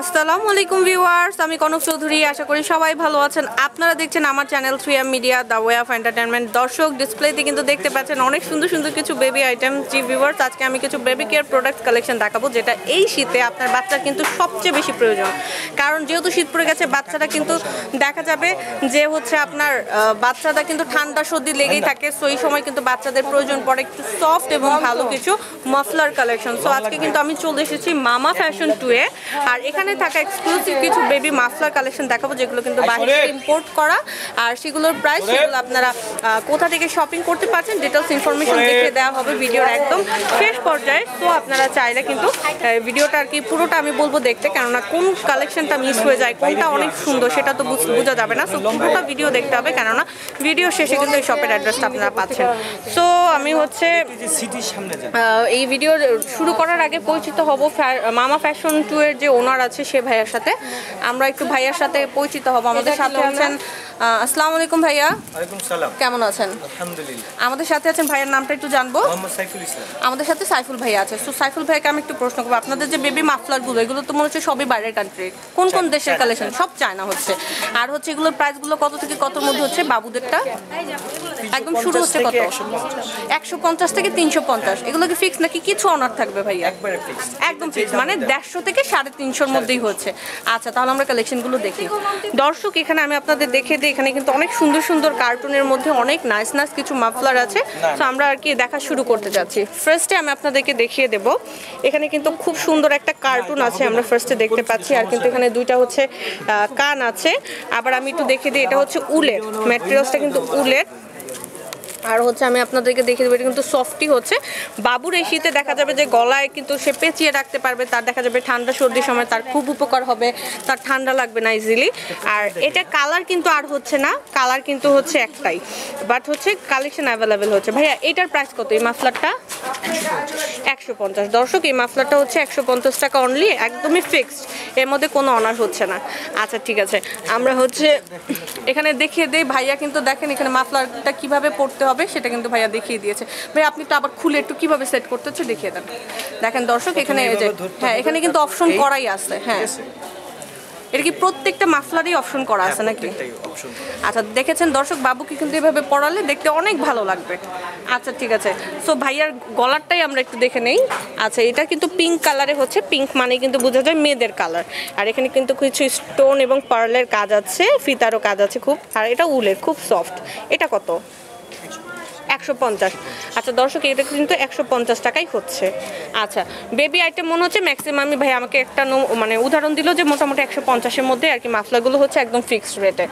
আসসালামু আলাইকুম ভিউয়ার্স আমি কনক চৌধুরী আশা করি সবাই ভালো আছেন। আপনারা দেখছেন আমার channel three M media the way of entertainment দর্শক ডিসপ্লেতে কিন্তু দেখতে পাচ্ছেন অনেক সুন্দর সুন্দর কিছু বেবি আইটেম জি ভিউয়ার্স আজকে আমি কিছু বেবি কেয়ার প্রোডাক্ট কালেকশন দেখাবো যেটা এই শীতে আপনার বাচ্চার কিন্তু সবচেয়ে বেশি প্রয়োজন। কারণ যেহেতু শীত পড়ে গেছে বাচ্চাটা কিন্তু দেখা যাবে যে হচ্ছে আপনার বাচ্চাটা কিন্তু ঠান্ডা সর্দি লেগেই থাকে। সো এই সময় কিন্তু বাচ্চাদের প্রয়োজন পড়ে একটু সফট এবং ভালো কিছু মাফলার কালেকশন সো আজকে কিন্তু আমি চলে এসেছি মামা ফ্যাশন টুয়ে আর এখানে থাকা এক্সক্লুসিভ কিছু বেবি মাফলার কালেকশন দেখাবো যেগুলো কিন্তু বাইরে ইম্পোর্ট করা। আর সেগুলোর প্রাইস সেগুলো আপনারা কোথা থেকে শপিং করতে পারছেন ডিটেলস ইনফরমেশন দেখে দেওয়া হবে ভিডিওর একদম শেষ পর্যায়ে। তো আপনারা চাইলে কিন্তু ভিডিওটা আর কি পুরোটা আমি বলব দেখতে কেননা কোন কালেকশনটা মিস হয়ে যায় কোনটা অনেক সুন্দর সেটা তো বুঝ- বোঝা যাবে না। সো পুরোটা ভিডিও দেখতে হবে কেননা ভিডিও শেষে কিন্তু এই শপের অ্যাড্রেসটা আপনারা পাচ্ছেন। সো আমি হচ্ছে এই ভিডিও শুরু করার আগে পরিচিত হব মামা ফ্যাশন টু এর যে ওনার আছে সে ভাইয়ার সাথে। আমরা একটু ভাইয়ার সাথে পরিচিত হব। আমাদের সাথে আছেন আসসালামু আলাইকুম ভাইয়া। ওয়ালাইকুম সালাম। কেমন আছেন? আলহামদুলিল্লাহ। আমাদের সাথে আছেন ভাইয়ার নামটা একটু জানব। মোহাম্মদ সাইফুল ইসলাম। আমাদের সাথে সাইফুল ভাইয়া আছে। তো সাইফুল ভাইকে আমি একটু প্রশ্ন করব। আপনাদের যে বেবি মাফলারগুলো এগুলো তো মনে হচ্ছে সবই বাইরের কান্ট্রি কোন কোন দেশের কালেকশন সব চায়না হচ্ছে। আর হচ্ছে এগুলোর প্রাইসগুলো কত থেকে কতর মধ্যে হচ্ছে? বাবুদেরটা? একদম শুরু হচ্ছে কত? একশো পঞ্চাশ থেকে তিনশো পঞ্চাশ। এগুলো কি ফিক্স নাকি কিছু অনার থাকবে ভাইয়া? একবারে ফিক্স একদম ফিক্স মানে দেড়শো থেকে সাড়ে তিনশোর মধ্যেই হচ্ছে। আচ্ছা তাহলে আমরা কালেকশনগুলো দেখি। দর্শক এখানে আমি আপনাদের দেখে দিই এখানে কিন্তু অনেক সুন্দর সুন্দর কার্টুনের মধ্যে অনেক নাইস নাইস কিছু মাফলার আছে। তো আমরা আর কি দেখা শুরু করতে যাচ্ছি। ফার্স্টে আমি আপনাদেরকে দেখিয়ে দেব। এখানে কিন্তু খুব সুন্দর একটা কার্টুন আছে আমরা ফার্স্টে দেখতে পাচ্ছি। আর কিন্তু এখানে দুইটা হচ্ছে আহ, কান আছে। আবার আমি একটু দেখে দিই এটা হচ্ছে উলের ম্যাটেরিয়ালসটা কিন্তু উলের আর হচ্ছে আমি আপনাদেরকে দেখে দেবো, এটা কিন্তু সফটই হচ্ছে। বাবুর এই শীতে দেখা যাবে যে গলায় কিন্তু সে পেঁচিয়ে রাখতে পারবে, তার দেখা যাবে ঠান্ডা সর্দির সময় তার খুব উপকার হবে, তার ঠান্ডা লাগবে না ইজিলি আর এটা কালার কিন্তু আর হচ্ছে না কালার কিন্তু হচ্ছে একটাই। বাট হচ্ছে কালেকশন অ্যাভেলেবেল হচ্ছে। ভাইয়া, এটার প্রাইস কত? এই মাফলারটা একশো পঞ্চাশ। দর্শক, এই মাফলারটা হচ্ছে একশো পঞ্চাশ টাকা অনলি একদমই ফিক্সড এর মধ্যে কোনো অনার হচ্ছে না। আচ্ছা ঠিক আছে। আমরা হচ্ছে এখানে দেখিয়ে দেই ভাইয়া কিন্তু দেখেন এখানে মাফলারটা কীভাবে পড়তে হবে সেটা কিন্তু ভাইয়া দেখিয়ে দিয়েছে। ভাই আপনি তো আবার খুলে একটু কীভাবে সেট করতে হচ্ছে দেখিয়ে দেন। দেখেন দর্শক এখানে হ্যাঁ এখানে কিন্তু অপশন করাই আছে হ্যাঁ। এটা কি প্রত্যেকটা মাফলারই অপশন করা আছে নাকি? আচ্ছা দেখেছেন দর্শক বাবুকে কিন্তু এভাবে পড়ালে দেখতে অনেক ভালো লাগবে। আচ্ছা ঠিক আছে। সো ভাইয়ার গলারটাই আমরা একটু দেখে নেই। আচ্ছা এটা কিন্তু পিঙ্ক কালারে হচ্ছে। পিঙ্ক মানে কিন্তু বোঝা যায় মেয়েদের কালার আর এখানে কিন্তু কিছু স্টোন এবং পার্লের কাজ আছে ফিতারও কাজ আছে খুব। আর এটা উলের খুব সফট এটা কত? একশো পঞ্চাশ। আচ্ছা দর্শক এটা কিন্তু একশো পঞ্চাশ টাকাই হচ্ছে। আচ্ছা বেবি আইটেম মনে হচ্ছে ম্যাক্সিমাম ভাই আমাকে একটা মানে উদাহরণ দিল যে মোটামুটি একশো পঞ্চাশের মধ্যে আর কি মাফলাগুলো হচ্ছে একদম ফিক্সড রেটে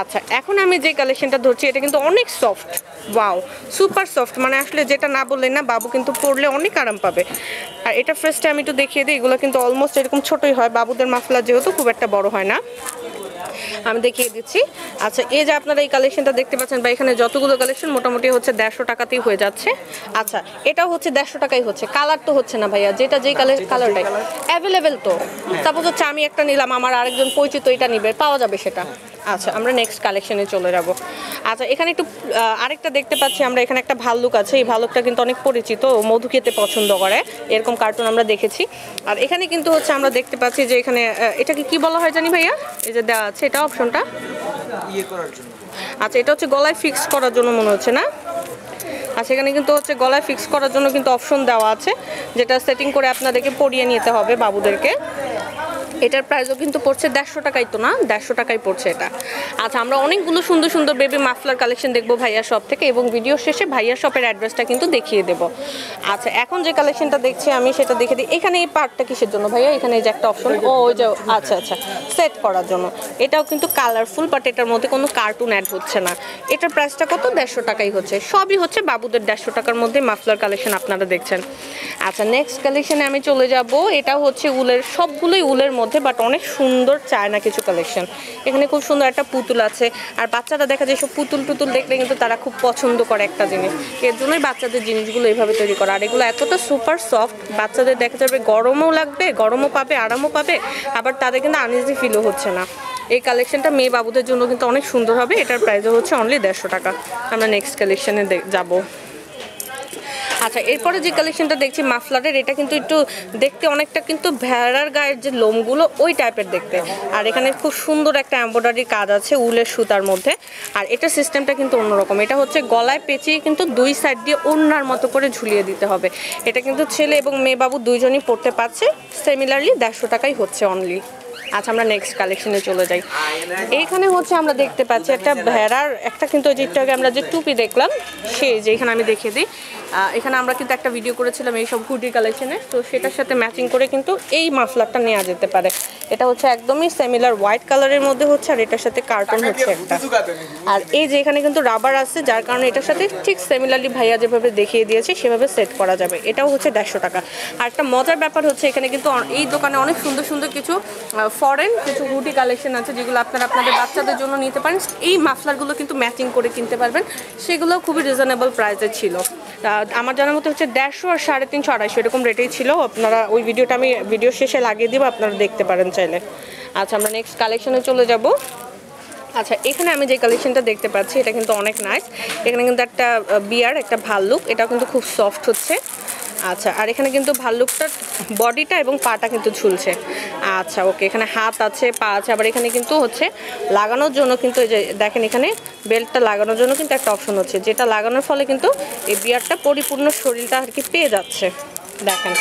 আচ্ছা এখন আমি যে কালেকশনটা ধরছি, এটা কিন্তু অনেক সফট ওয়াও সুপার সফট মানে আসলে যেটা না বললেন না, বাবু কিন্তু পরলে অনেক আরাম পাবে। আর এটা ফার্স্টে আমি একটু দেখিয়ে দিই, এগুলো কিন্তু অলমোস্ট এরকম ছোটই হয়। বাবুদের মাফলা যেহেতু খুব একটা বড় হয় না। আমি দেখিয়ে দিচ্ছি। আচ্ছা এই যে আপনারা এই কালেকশনটা দেখতে পাচ্ছেন বা এখানে যতগুলো কালেকশন মোটামুটি হচ্ছে দেড়শো টাকাতেই হয়ে যাচ্ছে। আচ্ছা এটাও হচ্ছে দেড়শো টাকাই হচ্ছে। কালার তো হচ্ছে না ভাইয়া যেটা যেই কালার কালারটাই অ্যাভেলেবেল তো। তারপর হচ্ছে আমি একটা নিলাম আমার আরেকজন পরিচিত এটা নিবে পাওয়া যাবে সেটা। আচ্ছা আমরা নেক্সট কালেকশনে চলে যাব। আচ্ছা এখানে একটু আরেকটা দেখতে পাচ্ছি আমরা এখানে একটা ভাল্লুক আছে। এই ভাল্লুকটা কিন্তু অনেক পরিচিত মধু খেতে পছন্দ করে। এরকম কার্টুন আমরা দেখেছি। আর এখানে কিন্তু হচ্ছে আমরা দেখতে পাচ্ছি যে এখানে এটাকে কি বলা হয় জানি ভাইয়া? এই যে দেওয়া আছে এটা অপশনটা ইয়ে করার জন্য। আচ্ছা এটা হচ্ছে গলায় ফিক্স করার জন্য মনে হচ্ছে না? আর সেখানে কিন্তু হচ্ছে গলায় ফিক্স করার জন্য কিন্তু অপশন দেওয়া আছে যেটা সেটিং করে আপনাদেরকে পরিয়ে নিতে হবে বাবুদেরকে। এটার প্রাইসও কিন্তু পড়ছে দেড়শো টাকাই তো না? দেড়শো টাকাই পড়ছে এটা। আচ্ছা আমরা অনেকগুলো সুন্দর সুন্দর বেবি মাফলার কালেকশন দেখব ভাইয়া শপ থেকে এবং ভিডিও শেষে ভাইয়া শপের অ্যাড্রেসটা কিন্তু দেখিয়ে দেব। আচ্ছা এখন যে কালেকশনটা দেখছি আমি সেটা দেখে দিই। এখানে এই পার্টটা কিসের জন্য ভাইয়া? এখানে এই যে একটা অপশন ও, ওই যে আচ্ছা আচ্ছা সেট করার জন্য। এটাও কিন্তু কালারফুল বাট এটার মধ্যে কোনো কার্টুন অ্যাড হচ্ছে না। এটার প্রাইসটা কত? দেড়শো টাকাই হচ্ছে। সবই হচ্ছে বাবুদের দেড়শো টাকার মধ্যে মাফলার কালেকশন আপনারা দেখছেন। আচ্ছা নেক্সট কালেকশনে আমি চলে যাব। এটাও হচ্ছে উলের, সবগুলোই উলের মধ্যে বাট অনেক সুন্দর চায়না কিছু কালেকশন এখানে খুব সুন্দর একটা পুতুল আছে, আর বাচ্চারা দেখা যায় সব পুতুল টুতুল দেখলে কিন্তু তারা খুব পছন্দ করে একটা জিনিস। এর জন্যই বাচ্চাদের জিনিসগুলো এইভাবে তৈরি করা। আর এগুলো এতটা সুপার সফট বাচ্চাদের দেখা যাবে গরমও লাগবে, গরমও পাবে, আরামও পাবে, আবার তাদের কিন্তু আনইজি ফিলও হচ্ছে না। এই কালেকশনটা মেয়ে বাবুদের জন্য কিন্তু অনেক সুন্দর হবে, এটার প্রাইসও হচ্ছে অনলি দেড়শো টাকা। আমরা নেক্সট কালেকশনে যাব। আচ্ছা এরপরে যে কালেকশনটা দেখছি, মাফলারের, এটা কিন্তু একটু দেখতে অনেকটা কিন্তু ভেড়ার গায়ের যে লোমগুলো, ওই টাইপের দেখতে। আর এখানে খুব সুন্দর একটা এমব্রয়ডারি কাজ আছে, উলের সুতার মধ্যে। আর এটা সিস্টেমটা কিন্তু অন্যরকম। এটা হচ্ছে গলায় পেঁচিয়ে কিন্তু দুই সাইড দিয়ে ওড়নার মতো করে ঝুলিয়ে দিতে হবে। এটা কিন্তু ছেলে এবং মেয়ে বাবু দুইজনই পড়তে পারছে। সিমিলারলি দেড়শো টাকাই হচ্ছে অনলি আচ্ছা আমরা নেক্সট কালেকশনে চলে যাই। এইখানে হচ্ছে আমরা দেখতে পাচ্ছি একটা ভেড়ার, একটা কিন্তু ওই একটু আমরা যে টুপি দেখলাম, সে যে এখানে আমি দেখে দিই। এখানে আমরা কিন্তু একটা ভিডিও করেছিলাম এইসব হুডি কালেকশনে তো সেটার সাথে ম্যাচিং করে কিন্তু এই মাফলারটা নেওয়া যেতে পারে। এটা হচ্ছে একদমই সিমিলার হোয়াইট কালারের মধ্যে হচ্ছে আর এটার সাথে কার্টুন হচ্ছে একটা। আর এই যে এখানে কিন্তু রাবার আছে যার কারণে এটার সাথে ঠিক সিমিলারলি ভাইয়া যেভাবে দেখিয়ে দিয়েছে সেভাবে সেট করা যাবে। এটাও হচ্ছে দেড়শো টাকা। আর একটা মজার ব্যাপার হচ্ছে এখানে কিন্তু এই দোকানে অনেক সুন্দর সুন্দর কিছু ফরেন কিছু হুডি কালেকশন আছে যেগুলো আপনারা আপনাদের বাচ্চাদের জন্য নিতে পারেন। এই মাফলারগুলো কিন্তু ম্যাচিং করে কিনতে পারবেন। সেগুলো খুবই রিজনেবল প্রাইসে ছিল। আমার জানার মতো হচ্ছে দেড়শো আর সাড়ে তিনশো, আড়াইশো এরকম রেটেই ছিল। আপনারা ওই ভিডিওটা আমি ভিডিও শেষে লাগিয়ে দিব, আপনারা দেখতে পারেন চাইলে। আচ্ছা আমরা নেক্সট কালেকশনে চলে যাব। আচ্ছা এখানে আমি যে কালেকশনটা দেখতে পাচ্ছি, এটা কিন্তু অনেক নাইস এখানে কিন্তু একটা বিয়ার একটা ভাল্লুক, এটাও কিন্তু খুব সফট হচ্ছে। আচ্ছা আর এখানে কিন্তু ভাল্লুকটা বডিটা এবং পাটা কিন্তু ঝুলছে। আচ্ছা ওকে, এখানে হাত আছে, পা আছে, আবার এখানে কিন্তু হচ্ছে লাগানোর জন্য কিন্তু এই যে দেখেন এখানে বেল্টটা লাগানোর জন্য কিন্তু একটা অপশন হচ্ছে, যেটা লাগানোর ফলে কিন্তু এই বিয়ারটা পরিপূর্ণ শরীরটা আর কি পেয়ে যাচ্ছে। দেখেন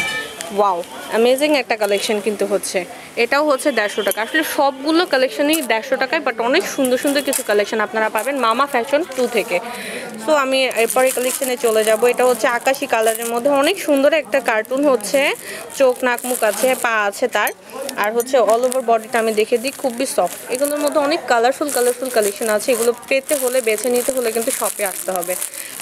ওয়াও অ্যামেজিং একটা কালেকশন কিন্তু হচ্ছে। এটাও হচ্ছে দেড়শো টাকা। আসলে সবগুলো কালেকশনই দেড়শো টাকায় বাট অনেক সুন্দর সুন্দর কিছু কালেকশন আপনারা পাবেন মামা ফ্যাশন টু থেকে। সো আমি এরপরে কালেকশনে চলে যাব। এটা হচ্ছে আকাশি কালারের মধ্যে অনেক সুন্দর একটা কার্টুন হচ্ছে। চোখ, নাক, মুখ আছে, পা আছে তার। আর হচ্ছে অল ওভার বডিটা আমি দেখে দিই, খুবই সফট এগুলোর মধ্যে অনেক কালারফুল কালারফুল কালেকশন আছে। এগুলো পেতে হলে, বেছে নিতে হলে কিন্তু শপে আসতে হবে।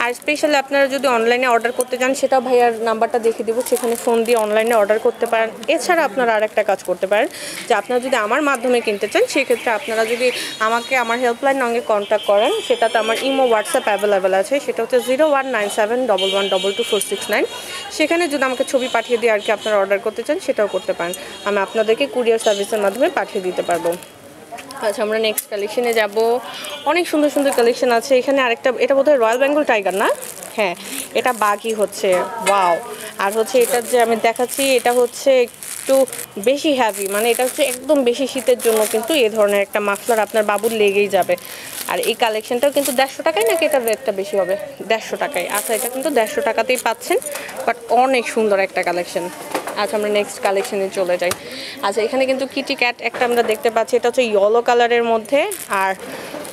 আর স্পেশালি আপনারা যদি অনলাইনে অর্ডার করতে চান সেটাও ভাইয়ার নাম্বারটা দেখে দিব। সেখানে ফোন দিয়ে অনলাইনে অর্ডার করতে পারেন। এছাড়া আপনারা আর একটা কাজ করতে পারেন, যে আপনারা যদি আমার মাধ্যমে কিনতে চান, সেক্ষেত্রে আপনারা যদি আমাকে আমার হেল্পলাইন সঙ্গে কন্ট্যাক্ট করেন, সেটাতে আমার ইমো হোয়াটসঅ্যাপ অ্যাভেলেবেল আছে, সেটা হচ্ছে zero one nine seven double one double two four six nine সেখানে যদি আমাকে ছবি পাঠিয়ে দিয়ে আর কি আপনারা অর্ডার করতে চান, সেটাও করতে পারেন। আমি আপনাদেরকে কুরিয়ার সার্ভিসের মাধ্যমে পাঠিয়ে দিতে পারব। আচ্ছা আমরা নেক্সট কালেকশনে যাব। অনেক সুন্দর সুন্দর কালেকশন আছে। এখানে আরেকটা, এটা বোধহয় রয়্যাল বেঙ্গল টাইগার না? হ্যাঁ এটা বাঘই হচ্ছে। ওয়াও আর হচ্ছে এটা যে আমি দেখাচ্ছি, এটা হচ্ছে একটু বেশি হ্যাভি মানে এটা হচ্ছে একদম বেশি শীতের জন্য কিন্তু এ ধরনের একটা মাফলার আপনার বাবুর লেগেই যাবে। আর এই কালেকশনটাও কিন্তু দেড়শো টাকায় নাকি এটার রেটটা বেশি হবে? দেড়শো টাকায়। আচ্ছা এটা কিন্তু দেড়শো টাকাতেই পাচ্ছেন বাট অনেক সুন্দর একটা কালেকশন আচ্ছা আমরা নেক্সট কালেকশনে চলে যাই। আচ্ছা এখানে কিন্তু কিটি ক্যাট একটা আমরা দেখতে পাচ্ছি, এটা হচ্ছে ইয়েলো কালারের মধ্যে, আর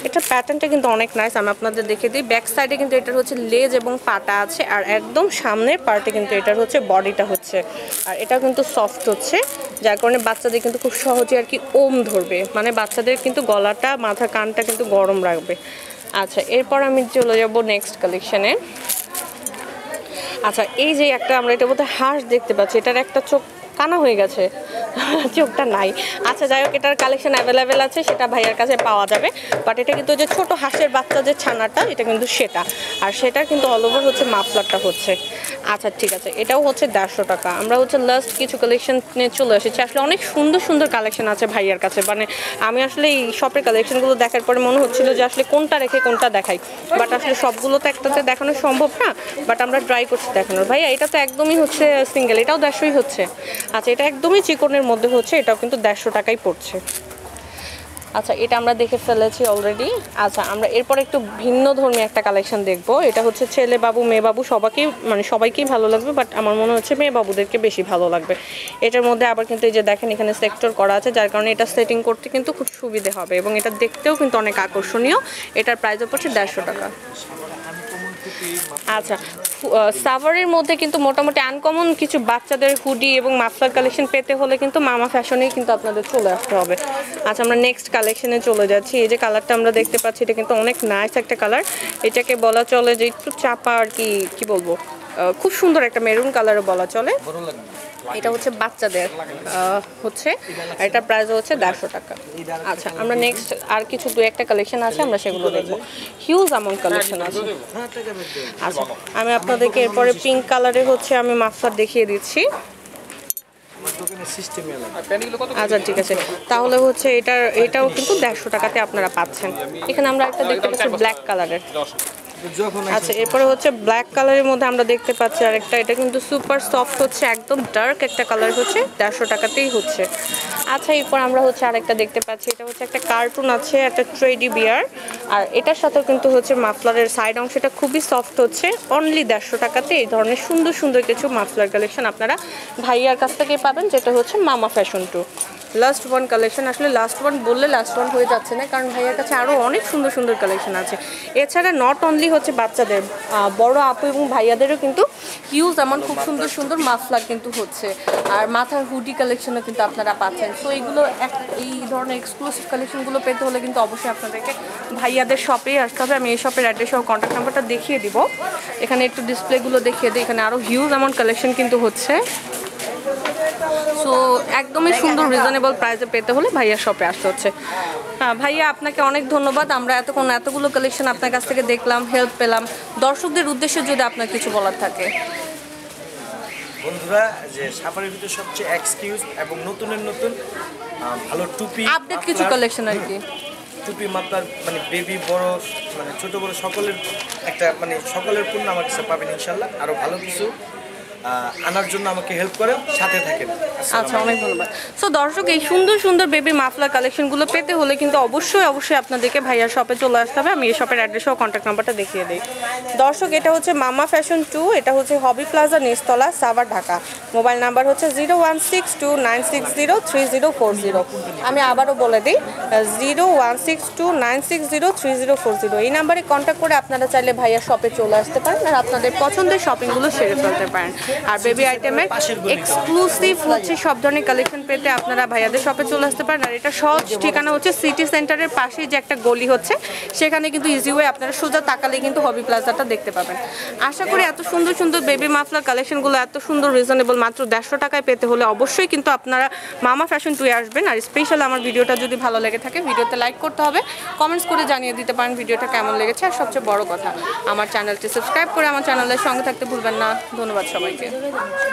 এটা প্যাটার্নটা কিন্তু অনেক নাইস আমি আপনাদের দেখে দিই। ব্যাক সাইডে কিন্তু এটার হচ্ছে লেজ এবং পাটা আছে, আর একদম সামনের পার্টে কিন্তু এটার হচ্ছে বডিটা হচ্ছে। আর এটা কিন্তু সফট হচ্ছে, যার কারণে বাচ্চাদের কিন্তু খুব সহজে আর কি ওম ধরবে। মানে বাচ্চাদের কিন্তু গলাটা, মাথা, কানটা কিন্তু গরম রাখবে। আচ্ছা এরপর আমি চলে যাব নেক্সট কালেকশানে আচ্ছা এই যে একটা আমরা এটা বলতে হাঁস দেখতে পাচ্ছি, এটার একটা চোখ কানা হয়ে গেছে। চোখটা নাই। আচ্ছা যাই হোক, এটার কালেকশন অ্যাভেলেবেল আছে, সেটা ভাইয়ার কাছে পাওয়া যাবে। বাট এটা কিন্তু যে ছোট হাঁসের বাচ্চা যে ছানাটা, এটা কিন্তু সেটা। আর সেটা কিন্তু অল ওভার হচ্ছে, মাফলারটা হচ্ছে। আচ্ছা ঠিক আছে। এটাও হচ্ছে দেড়শো টাকা। আমরা হচ্ছে লাস্ট কিছু কালেকশন নিয়ে চলে এসেছি। আসলে অনেক সুন্দর সুন্দর কালেকশন আছে ভাইয়ার কাছে। মানে আমি আসলে এই শপের কালেকশনগুলো দেখার পরে মনে হচ্ছিল যে আসলে কোনটা রেখে কোনটা দেখাই। বাট আসলে সবগুলো তো একটাতে দেখানো সম্ভব না। বাট আমরা ট্রাই করছি দেখানোর। ভাইয়া, এটা তো একদমই হচ্ছে সিঙ্গেল এটাও দেড়শোই হচ্ছে। আচ্ছা এটা একদমই চিকনের মধ্যে হচ্ছে, এটাও কিন্তু দেড়শো টাকাই পড়ছে। আচ্ছা এটা আমরা দেখে ফেলেছি অলরেডি আচ্ছা আমরা এরপর একটু ভিন্ন ধর্মী একটা কালেকশন দেখব। এটা হচ্ছে ছেলে বাবু, মেয়ে বাবু সবাইকেই মানে সবাইকেই ভালো লাগবে বাট আমার মনে হচ্ছে মেয়ে বাবুদেরকে বেশি ভালো লাগবে। এটার মধ্যে আবার কিন্তু এই যে দেখেন, এখানে সেক্টর করা আছে, যার কারণে এটা সেটিং করতে কিন্তু খুব সুবিধে হবে, এবং এটা দেখতেও কিন্তু অনেক আকর্ষণীয়। এটার প্রাইস পড়ছে দেড়শো টাকা। আচ্ছা সাভারের মধ্যে কিন্তু মোটামুটি আনকমন কিছু বাচ্চাদের হুডি এবং মাফলার কালেকশন পেতে হলে কিন্তু মামা ফ্যাশনেই কিন্তু আপনাদের চলে আসতে হবে। আচ্ছা আমরা নেক্সট কালেকশনে চলে যাচ্ছি। এই যে কালারটা আমরা দেখতে পাচ্ছি, এটা কিন্তু অনেক নাইস একটা কালার এটাকে বলা চলে যে একটু চাপা আর কি কি বলব? খুব সুন্দর একটা মেরুন কালারও বলা চলে। এটা হচ্ছে বাচ্চাদের হচ্ছে, আর এটা প্রাইস হচ্ছে দেড়শো টাকা। আচ্ছা আমরা নেক্সট আর কিছু দু একটা কালেকশন আছে, আমরা সেগুলো দেখব। হিউজ অ্যামাউন্ট কালেকশন আছে। আচ্ছা আমি আপনাদেরকে এরপরে পিঙ্ক কালারে হচ্ছে আমি মাফলার দেখিয়ে দিচ্ছি। আচ্ছা ঠিক আছে। তাহলে হচ্ছে এটার, এটাও কিন্তু দেড়শো টাকাতে আপনারা পাচ্ছেন। এখানে আমরা একটা দেখতে পাচ্ছি ব্ল্যাক কালারের আচ্ছা এরপরে হচ্ছে ব্ল্যাক কালারের মধ্যে আমরা দেখতে পাচ্ছি আরেকটা। এটা কিন্তু সুপার সফট হচ্ছে, একদম ডার্ক একটা কালার হচ্ছে, দেড়শো টাকাতেই হচ্ছে। আচ্ছা এরপর আমরা হচ্ছে আরেকটা দেখতে পাচ্ছি। এটা হচ্ছে একটা কার্টুন আছে, একটা ট্রেডি বিয়ার। আর এটার সাথেও কিন্তু হচ্ছে মাফলারের সাইড অংশটা খুবই সফট হচ্ছে। অনলি দেড়শো টাকাতে এই ধরনের সুন্দর সুন্দর কিছু মাফলার কালেকশন আপনারা ভাইয়ার কাছ থেকে পাবেন, যেটা হচ্ছে Mama fashion to last one collection আসলে লাস্ট ওয়ান বললে লাস্ট ওয়ান হয়ে যাচ্ছে না, কারণ ভাইয়ার কাছে আরও অনেক সুন্দর সুন্দর কালেকশন আছে। এছাড়া নট অনলি হচ্ছে বাচ্চাদের বড় আপু এবং ভাইয়াদেরও কিন্তু হিউজ এমন খুব সুন্দর সুন্দর মাফলার কিন্তু হচ্ছে। আর মাথার হুডি কালেকশনও কিন্তু আপনারা পাচ্ছেন। সো এইগুলো এক- এই ধরনের এক্সক্লুসিভ কালেকশনগুলো পেতে হলে কিন্তু অবশ্যই আপনাদেরকে ভাইয়াদের শপে আসতে হবে। আমি এই শপের অ্যাড্রেস সহ কন্ট্যাক্ট নাম্বারটা দেখিয়ে দিব। এখানে একটু ডিসপ্লেগুলো দেখিয়ে দিই। এখানে আরও হিউজ এমন কালেকশন কিন্তু হচ্ছে। সো একদমই সুন্দর রিজনেবল প্রাইসে পেতে হলে ভাইয়া শপে আসতে হচ্ছে। হ্যাঁ ভাইয়া আপনাকে অনেক ধন্যবাদ। আমরা এতক্ষণ এতগুলো কালেকশন আপনার কাছ থেকে দেখলাম হেল্প পেলাম। দর্শকদের উদ্দেশ্যে যদি আপনার কিছু বলার থাকে। বন্ধুরা যে সাফারির ভিতরে সবচেয়ে এক্সকিউজ এবং নতুনের নতুন ভালো টুপি আপডেট কিছু কালেকশন আর কি। টুপি মাপলার মানে বেবি বড় মানে ছোট বড় সকলের একটা মানে সকলের পণ্য আমার কাছে পাবেন ইনশাল্লাহ। আরও ভালো কিছু আনার জন্য আমাকে হেল্প করেন সাথে থাকেন। আচ্ছা অনেক ধন্যবাদ। সো দর্শক এই সুন্দর সুন্দর বেবি মাফলার কালেকশনগুলো পেতে হলে কিন্তু অবশ্যই অবশ্যই আপনাদেরকে ভাইয়া শপে চলে আসতে হবে। আমি এই শপের অ্যাড্রেস ও কন্ট্যাক্ট নাম্বারটা দেখিয়ে দিই। দর্শক এটা হচ্ছে মামা ফ্যাশন টু এটা হচ্ছে হবি প্লাজা নিচতলা সাভার ঢাকা। মোবাইল নাম্বার হচ্ছে জিরো আমি আবারও বলে দিই, zero one six two nine six zero three zero four zero. এই নাম্বারে কন্ট্যাক্ট করে আপনারা চাইলে ভাইয়া শপে চলে আসতে পারেন আর আপনাদের পছন্দের শপিংগুলো সেরে ফেলতে পারেন। আর বেবি আইটেমের এক্সক্লুসিভ হচ্ছে সব ধরনের কালেকশন পেতে আপনারা ভাইয়াদের শপে চলে আসতে পারেন। আর এটা সহজ ঠিকানা হচ্ছে সিটি সেন্টারের পাশেই যে একটা গলি হচ্ছে, সেখানে কিন্তু ইজি ওয়ে আপনারা সোজা তাকালে কিন্তু হবি প্লাজাটা দেখতে পাবেন। আশা করি এত সুন্দর সুন্দর বেবি মাফলার কালেকশনগুলো এত সুন্দর রিজনেবল মাত্র দেড়শো টাকায় পেতে হলে অবশ্যই কিন্তু আপনারা মামা ফ্যাশন টুয়ে আসবেন। আর স্পেশাল আমার ভিডিওটা যদি ভালো লেগে থাকে, ভিডিওতে লাইক করতে হবে। কমেন্টস করে জানিয়ে দিতে পারেন ভিডিওটা কেমন লেগেছে। আর সবচেয়ে বড় কথা, আমার চ্যানেলটি সাবস্ক্রাইব করে আমার চ্যানেলের সঙ্গে থাকতে ভুলবেন না। ধন্যবাদ সবাইকে।